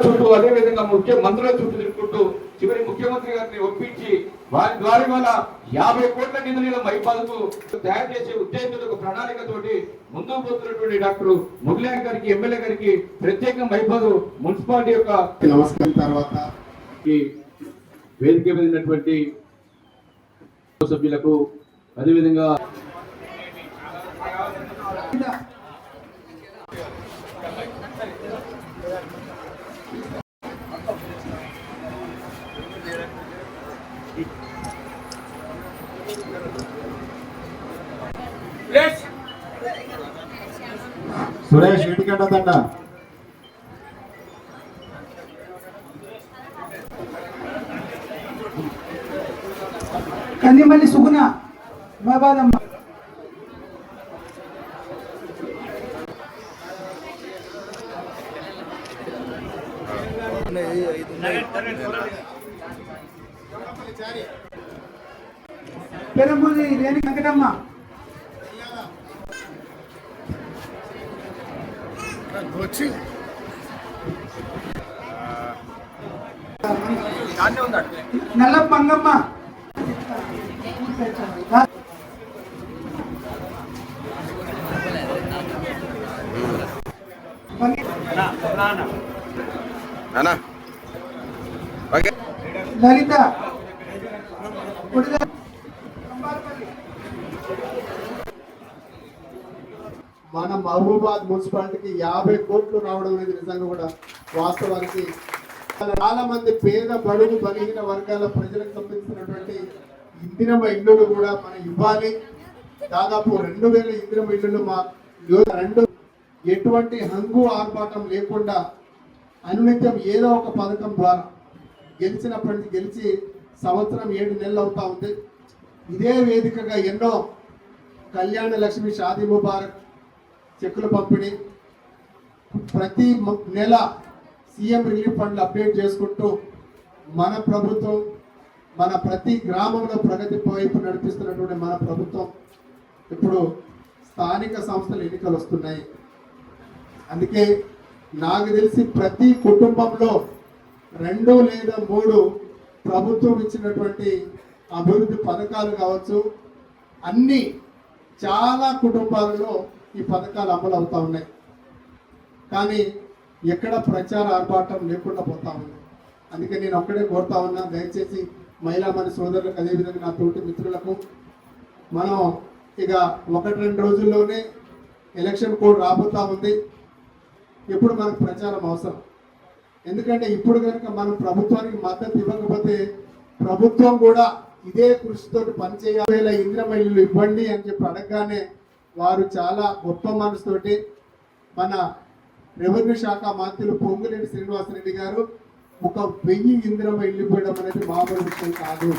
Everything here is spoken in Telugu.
చుట్టూ అదే విధంగా ముఖ్య మంత్రుల చుట్టూ తిరుగుకుంటూ చివరి ముఖ్యమంత్రి గారిని ఒప్పించి వారి ద్వారా వల్ల యాభై కోట్ల నిధుల మైపాలకు తయారు చేసే ఉద్దేశంతో ఒక ప్రణాళికతోటి ముందుకు పోతున్నటువంటి డాక్టర్ ముగ్లే గారికి ఎమ్మెల్యే గారికి ప్రత్యేక మైపాలు మున్సిపాలిటీ యొక్క నమస్కారం. తర్వాత వేదిక మీద ఉన్నటువంటి సభ్యులకు అదేవిధంగా సురేష్ ఇంటికంట తండ కందిమల్లి సుగుణ మహాబాదమ్మ పెరంబూరి రేణి వెంకటమ్మ. నల్ల మంగమ్మ. అన్నా ఓకే. లలిత. మన మహబూబాద్ మున్సిపాలిటీకి యాభై కోట్లు రావడం అనేది నిజంగా కూడా వాస్తవానికి చాలా మంది పేద బడుగు బలిగిన వర్గాల ప్రజలకు సంబంధించినటువంటి ఇందిరమ ఇళ్ళు కూడా మనం ఇవ్వాలి. దాదాపు రెండు వేల ఇందిరమ ఇళ్ళు మా రెండు ఎటువంటి హంగు ఆర్భాటం లేకుండా అనునిత్యం ఏదో ఒక పథకం ద్వారా గెలిచినప్పటి నుంచి గెలిచి సంవత్సరం ఏడు నెలలు అవుతా ఉంది. ఇదే వేదికగా ఎన్నో కళ్యాణ లక్ష్మి షాదీ ముబారక్ చెక్కుల పంపిణీ ప్రతి నెల సీఎం రిలీఫ్ ఫండ్లు అప్డేట్ చేసుకుంటూ మన ప్రభుత్వం మన ప్రతి గ్రామంలో ప్రగతి వైపు నడిపిస్తున్నటువంటి మన ప్రభుత్వం ఇప్పుడు స్థానిక సంస్థల ఎన్నికలు వస్తున్నాయి. అందుకే నాకు తెలిసి ప్రతి కుటుంబంలో రెండు లేదా మూడు ప్రభుత్వం ఇచ్చినటువంటి అభివృద్ధి పథకాలు కావచ్చు అన్ని చాలా కుటుంబాలలో ఈ పథకాలు అమలు అవుతూ ఉన్నాయి. కానీ ఎక్కడ ప్రచార ఆర్భాటం లేకుండా పోతా ఉంది. అందుకే నేను ఒక్కడే కోరుతా ఉన్నా దయచేసి మహిళా మన సోదరులకు అదేవిధంగా నా తోటి మిత్రులకు మనం ఇక ఒకటి రెండు రోజుల్లోనే ఎలక్షన్ కోడ్ రాబోతా ఉంది. ఇప్పుడు మనకు ప్రచారం అవసరం. ఎందుకంటే ఇప్పుడు కనుక మనం ప్రభుత్వానికి మద్దతు ఇవ్వకపోతే ప్రభుత్వం కూడా ఇదే కృషితోటి పనిచేయాలి వేల ఇవ్వండి అని చెప్పి అడగగానే వారు చాలా గొప్ప మనసుతోటి మన రెవెన్యూ శాఖ మంత్రులు పొంగులేటి శ్రీనివాసరెడ్డి గారు ఒక వెయ్యి ఇంద్రమ ఇల్లు ఇవ్వడం అనేది మామూలు విషయం కాదు.